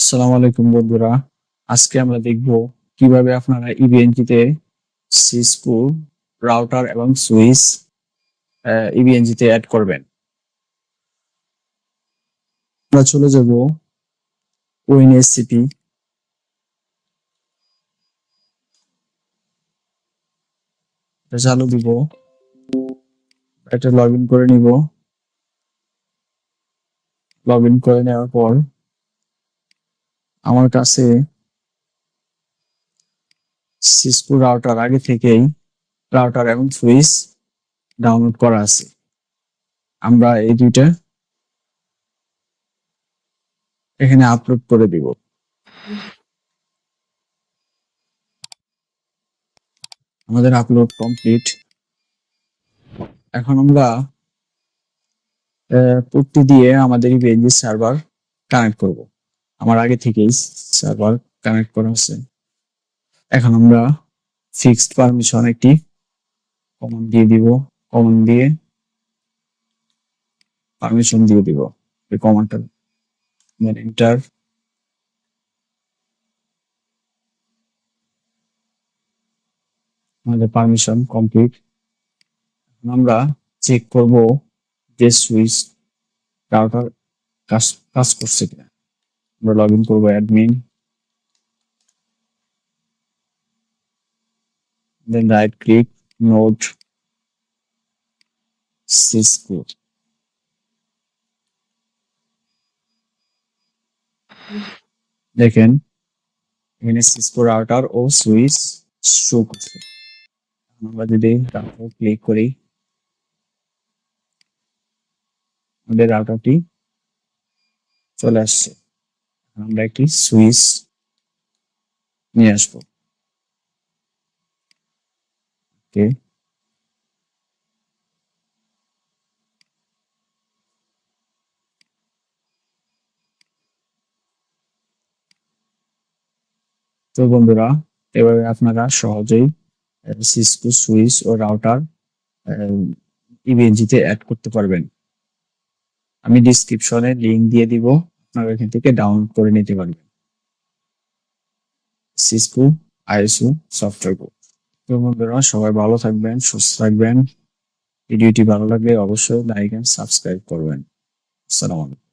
আসসালামু আলাইকুম বন্ধুরা। আজকে আমরা দেখব কীভাবে আপনারা ইভিএনজিতে সিসকো রাউটার এবং সুইচ ইভিএনজিতে অ্যাড করবেন। আমরা চলে যাব ওএনএসসিপি চালু দিব। এটা লগ ইন করে নিব। লগ ইন করে নেওয়ার পর আমার কাছে সিসকো রাউটার আগে থেকেই রাউটার এবং সুইচ ডাউনলোড করা আছে। আমরা এই দুইটা এখানে আপলোড করে দিব। আমাদের আপলোড কমপ্লিট এখন আমরা পুটটি দিয়ে আমাদের ইভিএনজি সার্ভার কানেক্ট করব। আমার আগে থেকেই সার্ভার কানেক্ট করা আছে। এখন আমরা ফিক্সড পারমিশন একটি কমন দিয়ে দিব। কমন দিয়ে পারমিশন দিয়ে দিব। এই কমান্ডটা এন্টার আমাদের পারমিশন কমপ্লিট আমরা চেক করব যে সুইচ রাউটার কাজ কাজ করছে কিনা। আমরা লগ ইন করব admin then right click note Cisco দেখেন, এখানে সিসকো রাউটার ও সুইচ শো করছে। আমরা যদি রাউটার ক্লিক করি, আমাদের রাউটারটি চলে আসছে। আমরা একটি সুইচ নিয়ে আসব। ওকে। তো বন্ধুরা, এভাবে আপনারা সহজেই সিসকো সুইচ ও রাউটার ইভিএনজিতে অ্যাড করতে পারবেন। আমি ডিসক্রিপশনে লিংক দিয়ে দিব। আপনারা এখান থেকে ডাউনলোড করে নিতে পারবেন। সিসকো আইএসও সফটওয়্যার গ্রুপ তো বন্ধুরা, সবাই ভালো থাকবেন, সুস্থ থাকবেন। ভিডিওটি ভালো লাগলে অবশ্যই লাইক এন্ড সাবস্ক্রাইব করবেন। আসসালামু আলাইকুম।